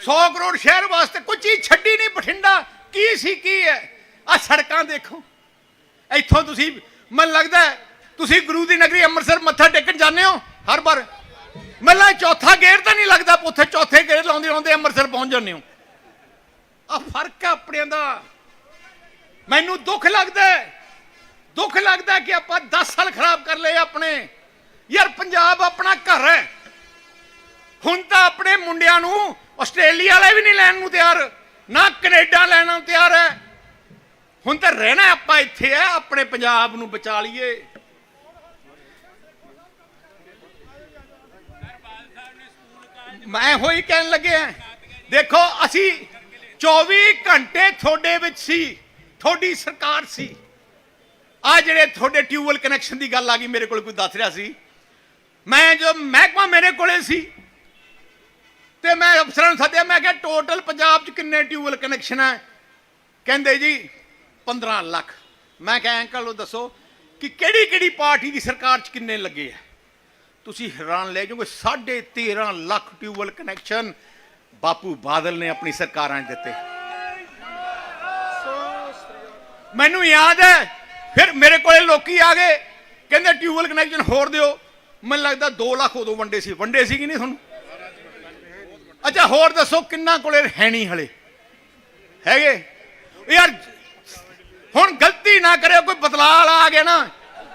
100 ਕਰੋੜ ਸ਼ਹਿਰ ਵਾਸਤੇ ਕੋਈ ਚੀਜ਼ ਛੱਡੀ ਨਹੀਂ ਬਠਿੰਡਾ, ਕੀ ਸੀ, ਕੀ ਹੈ? ਆ ਸੜਕਾਂ ਦੇਖੋ। ਇੱਥੋਂ ਤੁਸੀਂ, ਮਨ ਲੱਗਦਾ ਤੁਸੀਂ ਗੁਰੂ ਦੀ ਨਗਰੀ ਅੰਮ੍ਰਿਤਸਰ ਮੱਥਾ ਟੇਕਣ ਜਾਂਦੇ ਹੋ, ਹਰ ਵਾਰ। ਮੱਲਾ ਚੌਥਾ ਗੇਰ ਤਾਂ ਨਹੀਂ ਲੱਗਦਾ ਉੱਥੇ ਚੌਥੇ ਗੇਰ ਲਾਉਂਦੇ ਲਾਉਂਦੇ ਅੰਮ੍ਰਿਤਸਰ ਪਹੁੰਚ ਜਾਂਦੇ ਹੋ। ਆ ਫ਼ਰਕ ਆ ਆਪਣਿਆਂ ਦਾ। ਮੈਨੂੰ ਦੁੱਖ ਲੱਗਦਾ ਦੁੱਖ ਲੱਗਦਾ ਕਿ ਆਪਾਂ 10 ਸਾਲ ਖਰਾਬ ਕਰ ਲਏ ਆਪਣੇ। ਯਾਰ, ਪੰਜਾਬ ਆਪਣਾ ਘਰ ਹੈ। ਹੁਣ ਤਾਂ ਆਪਣੇ ਮੁੰਡਿਆਂ ਨੂੰ ਆਸਟ੍ਰੇਲੀਆ ਵਾਲੇ ਵੀ ਨਹੀਂ ਲੈਣ ਨੂੰ ਤਿਆਰ, ਨਾ ਕੈਨੇਡਾ ਲੈਣ ਨੂੰ ਤਿਆਰ ਹੈ। ਹੁਣ ਤਾਂ ਰਹਿਣਾ ਆਪਾਂ ਇੱਥੇ ਹੈ, ਆਪਣੇ ਪੰਜਾਬ ਨੂੰ ਬਚਾ ਲਈਏ। ਮੈਂ ਹੋਈ ਕਹਿਣ ਲੱਗਿਆ ਦੇਖੋ, ਅਸੀਂ 24 ਘੰਟੇ ਤੁਹਾਡੇ ਵਿੱਚ ਸੀ, ਤੁਹਾਡੀ ਸਰਕਾਰ ਸੀ। ਆ ਜਿਹੜੇ ਤੁਹਾਡੇ ਟਿਊਬਵੈਲ ਕਨੈਕਸ਼ਨ ਦੀ ਗੱਲ ਆ ਗਈ, ਮੇਰੇ ਕੋਲ ਕੋਈ ਦੱਸ ਰਿਹਾ ਸੀ। ਮੈਂ ਜੋ ਮਹਿਕਮਾ ਮੇਰੇ ਕੋਲੇ ਸੀ ਤੇ ਮੈਂ ਅਫਸਰਾਂ ਨੂੰ ਸੱਦਿਆ, ਮੈਂ ਕਿਹਾ ਟੋਟਲ ਪੰਜਾਬ 'ਚ ਕਿੰਨੇ ਟਿਊਬਵੈਲ ਕਨੈਕਸ਼ਨ ਹੈ ਕਹਿੰਦੇ ਜੀ 15 ਲੱਖ। ਮੈਂ ਕਿਹਾ ਅੰਕਲ ਉਹ ਦੱਸੋ ਕਿ ਕਿਹੜੀ ਕਿਹੜੀ ਪਾਰਟੀ ਦੀ ਸਰਕਾਰ 'ਚ ਕਿੰਨੇ ਲੱਗੇ ਆ? ਤੁਸੀਂ ਹੈਰਾਨ ਲੈ ਜਾਓਗੇ 13.5 ਲੱਖ ਟਿਊਬਵੈਲ ਕਨੈਕਸ਼ਨ ਬਾਪੂ ਬਾਦਲ ਨੇ ਆਪਣੀ ਸਰਕਾਰਾਂ 'ਚ ਦਿੱਤੇ। ਮੈਨੂੰ ਯਾਦ ਹੈ, ਫਿਰ ਮੇਰੇ ਕੋਲੇ ਲੋਕੀ ਆ ਗਏ, ਕਹਿੰਦੇ ਟਿਊਬਵੈਲ ਕਨੈਕਸ਼ਨ ਹੋਰ ਦਿਓ। ਮੈਨੂੰ ਲੱਗਦਾ 2 ਲੱਖ ਉਦੋਂ ਵੰਡੇ ਸੀ। ਵੰਡੇ ਸੀ ਕਿ ਨਹੀਂ ਤੁਹਾਨੂੰ? ਅੱਛਾ, ਹੋਰ ਦੱਸੋ ਕਿੰਨਾ ਕੋਲੇ ਹੈ ਨਹੀਂ ਹਲੇ? ਹੈਗੇ? ਯਾਰ, ਹੁਣ ਗਲਤੀ ਨਾ ਕਰਿਓ, ਕੋਈ ਬਦਲਾਅ ਆ ਗਿਆ ਨਾ,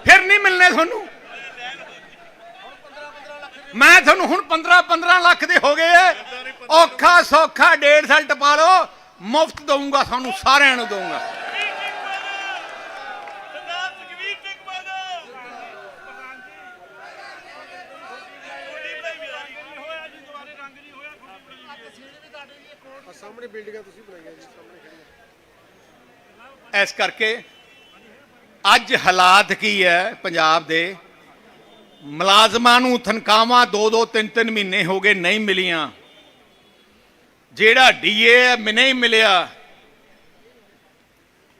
ਫਿਰ ਨਹੀਂ ਮਿਲਨੇ ਤੁਹਾਨੂੰ। ਮੈਂ ਤੁਹਾਨੂੰ ਹੁਣ 15 15 ਲੱਖ ਦੇ ਹੋ ਗਏ ਐ। ਔਖਾ ਸੌਖਾ ਡੇਢ ਸਾਲ ਟਪਾ ਲਓ, ਮੁਫਤ ਦਊਂਗਾ, ਤੁਹਾਨੂੰ ਸਾਰਿਆਂ ਨੂੰ ਦਊਂਗਾ ਸਰਦਾਰ ਸੁਖਵੀਰ ਸਿੰਘ ਬਾਦਲ ਕੁਲਦੀਪ ਭਾਈ ਮੇਰਾ ਨਹੀਂ ਹੋਇਆ ਜੀ ਦੁਬਾਰੇ ਰੰਗ ਨਹੀਂ ਹੋਇਆ ਸਾਹਮਣੇ ਬਿਲਡਿੰਗਾਂ ਤੁਸੀਂ ਬਣਾਈਆਂ ਜੀ, ਸਾਹਮਣੇ ਖੜੀਆਂ ਇਸ ਕਰਕੇ ਅੱਜ ਹਾਲਾਤ ਕੀ ਹੈ ਪੰਜਾਬ ਦੇ? ਮੁਲਾਜ਼ਮਾਂ ਨੂੰ ਤਨਖਾਹਾਂ ਦੋ ਦੋ, ਤਿੰਨ ਤਿੰਨ ਮਹੀਨੇ ਹੋ ਗਏ ਨਹੀਂ ਮਿਲੀਆਂ। ਜਿਹੜਾ ਡੀਏ ਨਹੀਂ ਮਿਲਿਆ।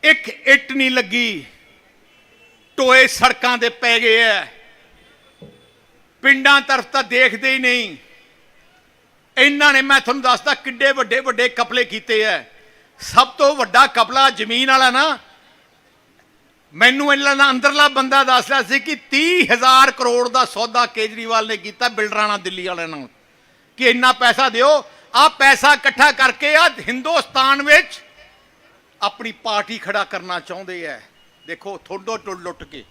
ਇੱਕ ਇੱਟ ਨਹੀਂ ਲੱਗੀ। ਟੋਏ ਸੜਕਾਂ ਦੇ ਪੈ ਗਏ ਐ ਪਿੰਡਾਂ ਤਰਫ ਤਾਂ ਦੇਖਦੇ ਹੀ ਨਹੀਂ। ਇਹਨਾਂ ਨੇ, ਮੈਂ ਤੁਹਾਨੂੰ ਦੱਸਦਾ ਕਿੱਡੇ ਵੱਡੇ ਵੱਡੇ ਕਪਲੇ ਕੀਤੇ ਐ। ਸਭ ਤੋਂ ਵੱਡਾ ਕਪਲਾ ਜ਼ਮੀਨ ਵਾਲਾ ਨਾ, ਮੈਨੂੰ ਇਹਨਾਂ ਦਾ ਅੰਦਰਲਾ ਬੰਦਾ ਦੱਸ ਰਿਹਾ ਸੀ ਕਿ 30000 ਕਰੋੜ ਦਾ ਸੌਦਾ ਕੇਜਰੀਵਾਲ ਨੇ ਕੀਤਾ ਬਿਲਡਰਾਂ ਨਾਲ, ਦਿੱਲੀ ਵਾਲਿਆਂ ਨਾਲ। ਕਿ ਇੰਨਾ ਪੈਸਾ ਦਿਓ ਆ ਪੈਸਾ ਇਕੱਠਾ ਕਰਕੇ ਆ ਹਿੰਦੁਸਤਾਨ ਵਿੱਚ ਆਪਣੀ ਪਾਰਟੀ ਖੜਾ ਕਰਨਾ ਚਾਹੁੰਦੇ ਐ। ਦੇਖੋ ਥੋੜੋ ਟੁੱਟ ਲੁੱਟ ਕੇ।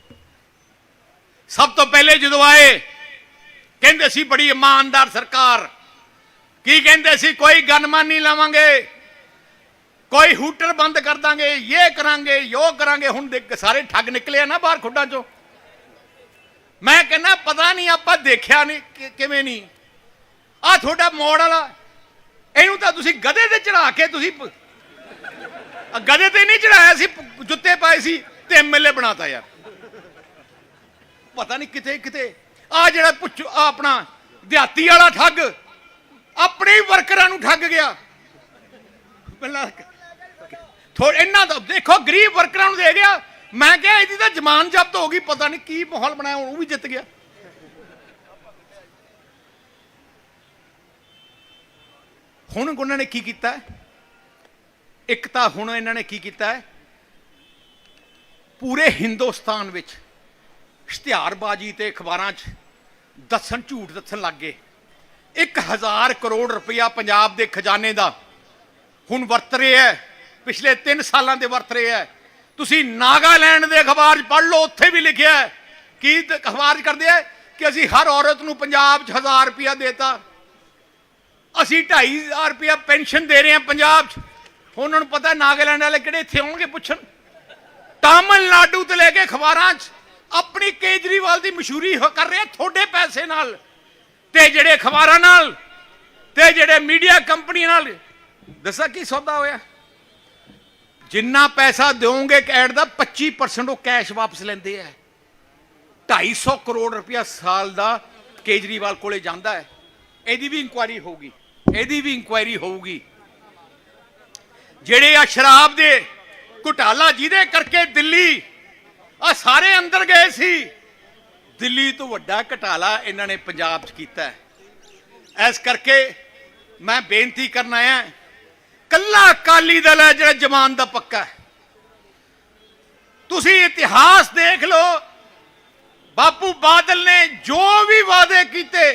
ਸਭ ਤੋਂ ਪਹਿਲੇ ਜਦੋਂ ਆਏ, ਕਹਿੰਦੇ ਸੀ ਬੜੀ ਇਮਾਨਦਾਰ ਸਰਕਾਰ ਕੀ ਕਹਿੰਦੇ ਸੀ? ਕੋਈ ਗਨਮਨ ਨਹੀਂ ਲਾਵਾਂਗੇ। ਕੋਈ ਹੂਟਰ ਬੰਦ ਕਰ ਦਾਂਗੇ। ਇਹ ਕਰਾਂਗੇ, ਯੋ ਕਰਾਂਗੇ। ਹੁਣ ਦੇਖ, ਸਾਰੇ ਠੱਗ ਨਿਕਲੇ ਆ ਨਾ ਬਾਹਰ ਖੁੱਡਾਂ ਚੋਂ। ਮੈਂ ਕਹਿੰਦਾ, ਪਤਾ ਨਹੀਂ ਆਪਾਂ ਦੇਖਿਆ ਨਹੀਂ ਕਿਵੇਂ ਨਹੀਂ। ਆ ਤੁਹਾਡਾ ਮੋੜ ਵਾਲਾ। ਇਹਨੂੰ ਤਾਂ ਤੁਸੀਂ ਗਧੇ ਤੇ ਚੜਾ ਕੇ ਤੁਸੀਂ ਗਧੇ ਤੇ ਨਹੀਂ ਚੜਾਇਆ ਸੀ ਜੁੱਤੇ ਪਾਏ ਸੀ ਤੇ ਐਮਐਲਏ ਬਣਾਤਾ ਯਾਰ। ਪਤਾ ਨਹੀਂ ਕਿਤੇ ਕਿਤੇ ਆ ਜਿਹੜਾ ਪੁੱਛ, ਆਹ ਆਪਣਾ ਦਿਹਾਤੀ ਵਾਲਾ ਠੱਗ। ਆਪਣੇ ਹੀ ਵਰਕਰਾਂ ਨੂੰ ਠੱਗ ਗਿਆ। ਪਹਿਲਾਂ ਥੋੜ ਇਹਨਾਂ ਦਾ ਦੇਖੋ, ਗਰੀਬ ਵਰਕਰਾਂ ਨੂੰ ਦੇ ਗਿਆ। ਮੈਂ ਕਿਹਾ, ਇਹਦੀ ਤਾਂ ਜ਼ਮਾਨ ਜ਼ਬਤ ਹੋ ਗਈ, ਪਤਾ ਨਹੀਂ ਕੀ ਮਾਹੌਲ ਬਣਾਇਆ ਉਹ ਵੀ ਜਿੱਤ ਗਿਆ। ਹੁਣ ਉਹਨਾਂ ਨੇ ਕੀ ਕੀਤਾ? ਇੱਕ ਤਾਂ ਹੁਣ ਇਹਨਾਂ ਨੇ ਕੀ ਕੀਤਾ? ਹੈ ਪੂਰੇ ਹਿੰਦੁਸਤਾਨ ਵਿੱਚ ਇਸ਼ਤਿਹਾਰਬਾਜ਼ੀ ਤੇ ਅਖਬਾਰਾਂ 'ਚ ਦੱਸਣ ਝੂਠ ਦੱਸਣ ਲੱਗ ਗਏ। 1000 ਕਰੋੜ ਰੁਪਇਆ ਪੰਜਾਬ ਦੇ ਖਜ਼ਾਨੇ ਦਾ ਹੁਣ ਵਰਤ ਰਿਹਾ ਹੈ। ਪਿਛਲੇ 3 ਸਾਲਾਂ ਦੇ ਵਰਤ ਰਿਹਾ ਹੈ। ਤੁਸੀਂ ਨਾਗਾਲੈਂਡ ਦੇ ਅਖਬਾਰ 'ਚ ਪੜ੍ਹ ਲਓ, ਉੱਥੇ ਵੀ ਲਿਖਿਆ ਹੈ। ਕੀ ਅਖਬਾਰ 'ਚ ਕਰਦੇ ਆ ਕਿ ਅਸੀਂ ਹਰ ਔਰਤ ਨੂੰ ਪੰਜਾਬ 'ਚ 1000 ਰੁਪਇਆ ਦੇਤਾ। ਅਸੀਂ 2500 ਰੁਪਇਆ ਪੈਨਸ਼ਨ ਦੇ ਰਹੇ ਹਾਂ ਪੰਜਾਬ 'ਚ। ਉਹਨਾਂ ਨੂੰ ਪਤਾ ਨਾਗਾਲੈਂਡ ਵਾਲੇ ਕਿਹੜੇ ਇੱਥੇ ਆਉਣਗੇ ਪੁੱਛਣ। ਤਾਮਿਲਨਾਡੂ ਤੋਂ ਲੈ ਕੇ ਅਖਬਾਰਾਂ 'ਚ। ਆਪਣੀ ਕੇਜਰੀਵਾਲ ਦੀ ਮਸ਼ਹੂਰੀ ਕਰ ਰਹੇ ਆ ਤੁਹਾਡੇ ਪੈਸੇ ਨਾਲ। ਤੇ ਜਿਹੜੇ ਅਖਬਾਰਾਂ ਨਾਲ ਤੇ ਜਿਹੜੇ ਮੀਡੀਆ ਕੰਪਨੀਆਂ ਨਾਲ। ਦੱਸਾਂ ਕੀ ਸੌਦਾ ਹੋਇਆ? ਜਿੰਨਾ ਪੈਸਾ ਦਿਓਗੇ ਐਡ ਦਾ 25% ਉਹ ਕੈਸ਼ ਵਾਪਸ ਲੈਂਦੇ ਆ। 250 ਕਰੋੜ ਰੁਪਇਆ ਸਾਲ ਦਾ ਕੇਜਰੀਵਾਲ ਕੋਲੇ ਜਾਂਦਾ ਹੈ। ਇਹਦੀ ਵੀ ਇਨਕੁਆਇਰੀ ਹੋਊਗੀ। ਇਹਦੀ ਵੀ ਇਨਕੁਆਇਰੀ ਹੋਊਗੀ। ਜਿਹੜੇ ਆ ਸ਼ਰਾਬ ਦੇ ਘੁਟਾਲਾ ਜਿਹਦੇ ਕਰਕੇ ਦਿੱਲੀ ਆ ਸਾਰੇ ਅੰਦਰ ਗਏ ਸੀ। ਦਿੱਲੀ ਤੋਂ ਵੱਡਾ ਘਟਾਲਾ ਇਹਨਾਂ ਨੇ ਪੰਜਾਬ 'ਚ ਕੀਤਾ ਹੈ। ਇਸ ਕਰਕੇ ਮੈਂ ਬੇਨਤੀ ਕਰਨ ਆਇਆ ਕੱਲਾ ਅਕਾਲੀ ਦਲ ਹੈ ਜਿਹੜਾ ਜਮਾਨ ਦਾ ਪੱਕਾ ਹੈ। ਤੁਸੀਂ ਇਤਿਹਾਸ ਦੇਖ ਲਓ, ਬਾਪੂ ਬਾਦਲ ਨੇ ਜੋ ਵੀ ਵਾਅਦੇ ਕੀਤੇ,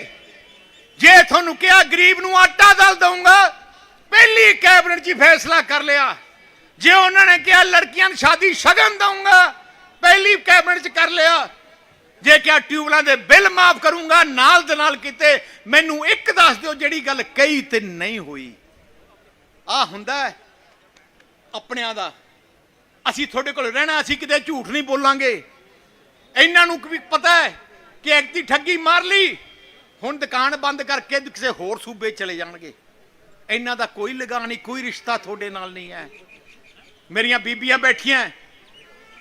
ਜੇ ਤੁਹਾਨੂੰ ਕਿਹਾ ਗਰੀਬ ਨੂੰ ਆਟਾ ਦਲ ਦਊਂਗਾ, ਪਹਿਲੀ ਕੈਬਨਿਟ 'ਚ ਫੈਸਲਾ ਕਰ ਲਿਆ। ਜੇ ਉਹਨਾਂ ਨੇ ਕਿਹਾ ਲੜਕੀਆਂ ਨੂੰ ਸ਼ਾਦੀ ਸ਼ਗਨ ਦਊਂਗਾ, ਪਹਿਲੀ ਕੈਬਨਿਟ 'ਚ ਕਰ ਲਿਆ। ਜੇ ਕਿਹਾ ਟਿਊਬਲਾਂ ਦੇ ਬਿੱਲ ਮਾਫ ਕਰੂੰਗਾ, ਨਾਲ ਦੇ ਨਾਲ ਕਿਤੇ, ਮੈਨੂੰ ਇੱਕ ਦੱਸ ਦਿਓ ਜਿਹੜੀ ਗੱਲ ਕਹੀ ਤੇ ਨਹੀਂ ਹੋਈ। ਆ ਹੁੰਦਾ ਆਪਣਿਆਂ ਦਾ। ਅਸੀਂ ਤੁਹਾਡੇ ਕੋਲ ਰਹਿਣਾ, ਅਸੀਂ ਕਿਤੇ ਝੂਠ ਨਹੀਂ ਬੋਲਾਂਗੇ। ਇਹਨਾਂ ਨੂੰ ਵੀ ਪਤਾ ਹੈ ਕਿ ਐਕਤੀ ਠੱਗੀ ਮਾਰ ਲਈ, ਹੁਣ ਦੁਕਾਨ ਬੰਦ ਕਰਕੇ ਕਿਸੇ ਹੋਰ ਸੂਬੇ ਚਲੇ ਜਾਣਗੇ। ਇਹਨਾਂ ਦਾ ਕੋਈ ਲਗਾ ਨਹੀਂ, ਕੋਈ ਰਿਸ਼ਤਾ ਤੁਹਾਡੇ ਨਾਲ ਨਹੀਂ ਹੈ। ਮੇਰੀਆਂ ਬੀਬੀਆਂ ਬੈਠੀਆਂ।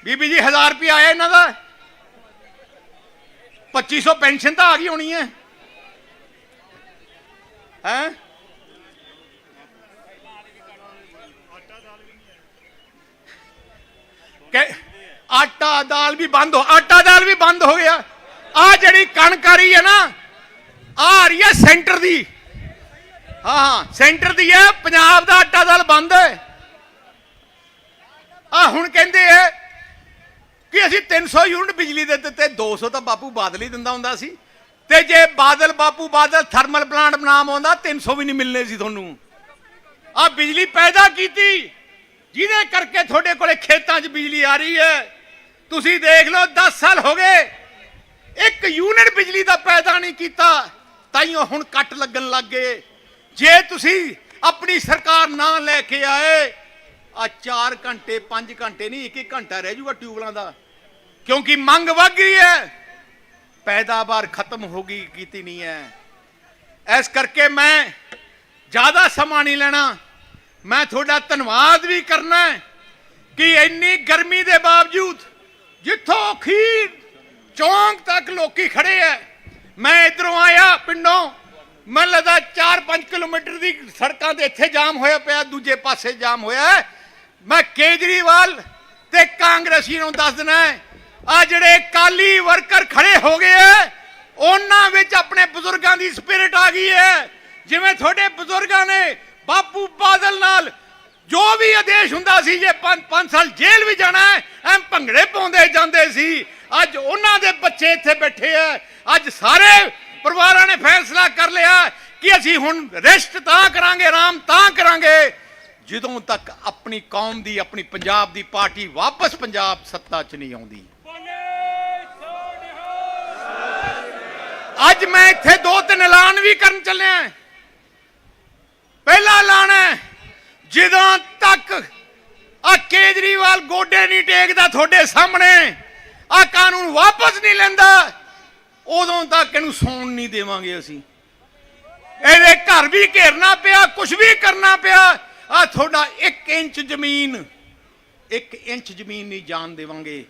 ਬੀਬੀ ਜੀ 1000 ਰੁਪਏ ਆਇਆ ਇਹਨਾਂ ਦਾ। 2500 ਪੈਨਸ਼ਨ ਤਾਂ ਆ ਗਈ ਹੋਣੀ ਹੈ। ਹੈ? ਆਟਾ ਦਾਲ ਵੀ ਬੰਦ ਹੋ, ਆਟਾ ਦਾਲ ਵੀ ਬੰਦ ਹੋ ਗਿਆ। ਆ ਜਿਹੜੀ ਕਣਕ ਆ ਰਹੀ ਹੈ ਨਾ, ਆ ਆ ਰਹੀ ਹੈ ਸੈਂਟਰ ਦੀ। ਹਾਂ, ਸੈਂਟਰ ਦੀ ਹੈ, ਪੰਜਾਬ ਦਾ ਆਟਾ ਦਾਲ ਬੰਦ ਹੈ। ਆ ਹੁਣ ਕਹਿੰਦੇ ਹੈ ਕਿ ਅਸੀਂ 300 ਯੂਨਿਟ ਬਿਜਲੀ ਦੇ ਦਿੱਤੇ 200 ਤਾਂ ਬਾਪੂ ਬਾਦਲ ਹੀ ਦਿੰਦਾ ਹੁੰਦਾ ਸੀ। ਤੇ ਜੇ ਬਾਦਲ, ਬਾਪੂ ਬਾਦਲ ਥਰਮਲ ਪਲਾਂਟ ਬਣਾਮ ਆਉਂਦਾ 300 ਵੀ ਨਹੀਂ ਮਿਲਨੇ ਸੀ ਤੁਹਾਨੂੰ। ਆ ਬਿਜਲੀ ਪੈਦਾ ਕੀਤੀ। ਜਿਹਦੇ ਕਰਕੇ ਤੁਹਾਡੇ ਕੋਲੇ ਖੇਤਾਂ 'ਚ ਬਿਜਲੀ ਆ ਰਹੀ ਹੈ। ਤੁਸੀਂ ਦੇਖ ਲਓ 10 ਸਾਲ ਹੋ ਗਏ। ਇੱਕ ਯੂਨਿਟ ਬਿਜਲੀ ਦਾ ਪੈਦਾ ਨਹੀਂ ਕੀਤਾ ਤਾਈਓ ਹੁਣ ਕੱਟ ਲੱਗਣ ਲੱਗ ਗਏ। ਜੇ ਤੁਸੀਂ ਆਪਣੀ ਸਰਕਾਰ ਨਾ ਲੈ ਕੇ ਆਏ ਆ 4 ਘੰਟੇ 5 ਘੰਟੇ ਨਹੀਂ ਇੱਕ ਇੱਕ ਘੰਟਾ ਰਹਿ ਜੂਗਾ ਟਿਊਬਲਾਂ ਦਾ। ਕਿਉਂਕਿ ਮੰਗ ਵੱਧ ਗਈ ਹੈ। ਪੈਦਾਵਾਰ ਖਤਮ ਹੋ ਗਈ, ਕੀਤੀ ਨਹੀਂ ਹੈ। ਇਸ ਕਰਕੇ ਮੈਂ ਜ਼ਿਆਦਾ ਸਮਾਂ ਨਹੀਂ ਲੈਣਾ। ਮੈਂ ਤੁਹਾਡਾ ਧੰਨਵਾਦ ਵੀ ਕਰਨਾ ਕਿ ਇੰਨੀ ਗਰਮੀ ਦੇ ਬਾਵਜੂਦ ਜਿੱਥੋਂ ਖੀਰ ਚੌਂਕ ਤੱਕ ਲੋਕੀ ਖੜੇ ਐ ਮੈਂ ਇਧਰੋਂ ਆਇਆ ਪਿੰਡੋਂ। ਮੈਨੂੰ ਲੱਗਦਾ 4-5 ਕਿਲੋਮੀਟਰ ਦੀ ਸੜਕਾਂ ਤੇ ਇੱਥੇ ਜਾਮ ਹੋਇਆ ਪਿਆ, ਦੂਜੇ ਪਾਸੇ ਜਾਮ ਹੋਇਆ ਮੈਂ ਕੇਜਰੀਵਾਲ ਤੇ ਕਾਂਗਰਸੀ ਨੂੰ ਦੱਸ ਦੇਣਾ ਆ ਜਿਹੜੇ ਕਾਲੀ ਵਰਕਰ ਖੜੇ ਹੋ ਗਏ ਐ, ਉਹਨਾਂ ਵਿੱਚ ਆਪਣੇ ਬਜ਼ੁਰਗਾਂ ਦੀ ਸਪਿਰਿਟ ਆ ਗਈ ਹੈ ਜਿਵੇਂ ਤੁਹਾਡੇ ਬਜ਼ੁਰਗਾਂ ਨੇ ਬਾਪੂ ਬਾਦਲ ਨਾਲ ਜੋ ਵੀ ਆਦੇਸ਼ ਹੁੰਦਾ ਸੀ, ਜੇ 5 ਸਾਲ ਜੇਲ੍ਹ ਵੀ ਜਾਣਾ ਹੈ ਐਂ ਭੰਗੜੇ ਪਾਉਂਦੇ ਜਾਂਦੇ ਸੀ। ਅੱਜ ਉਹਨਾਂ ਦੇ ਬੱਚੇ ਇੱਥੇ ਬੈਠੇ ਆ ਅੱਜ ਸਾਰੇ ਪਰਿਵਾਰਾਂ ਨੇ ਫੈਸਲਾ ਕਰ ਲਿਆ ਕਿ ਅਸੀਂ ਹੁਣ ਰੈਸਟ ਤਾਂ ਕਰਾਂਗੇ ਆਰਾਮ ਤਾਂ ਕਰਾਂਗੇ। ਜਦੋਂ ਤੱਕ ਆਪਣੀ ਕੌਮ ਦੀ, ਆਪਣੀ ਪੰਜਾਬ ਦੀ ਪਾਰਟੀ ਵਾਪਸ ਪੰਜਾਬ ਸੱਤਾ 'ਚ ਨਹੀਂ ਆਉਂਦੀ। ਅੱਜ ਮੈਂ ਇੱਥੇ ਦੋ ਤਿੰਨ ਐਲਾਨ ਵੀ ਕਰਨ ਚੱਲਿਆ ਪਹਿਲਾ ਐਲਾਨ ਹੈ, ਜਦੋਂ ਤੱਕ ਆ ਕੇਜਰੀਵਾਲ ਗੋਡੇ ਨਹੀਂ ਟੇਕਦਾ ਤੁਹਾਡੇ ਸਾਹਮਣੇ ਆ ਕਾਨੂੰਨ ਵਾਪਸ ਨਹੀਂ ਲੈਂਦਾ, ਉਦੋਂ ਤੱਕ ਇਹਨੂੰ ਸੌਣ ਨਹੀਂ ਦੇਵਾਂਗੇ ਅਸੀਂ। ਇਹਦੇ ਘਰ ਵੀ ਘੇਰਨਾ ਪਿਆ ਕੁਝ ਵੀ ਕਰਨਾ ਪਿਆ ਆ ਤੁਹਾਡਾ 1 ਇੰਚ ਜ਼ਮੀਨ 1 ਇੰਚ ਜ਼ਮੀਨ ਨਹੀਂ ਜਾਣ ਦੇਵਾਂਗੇ।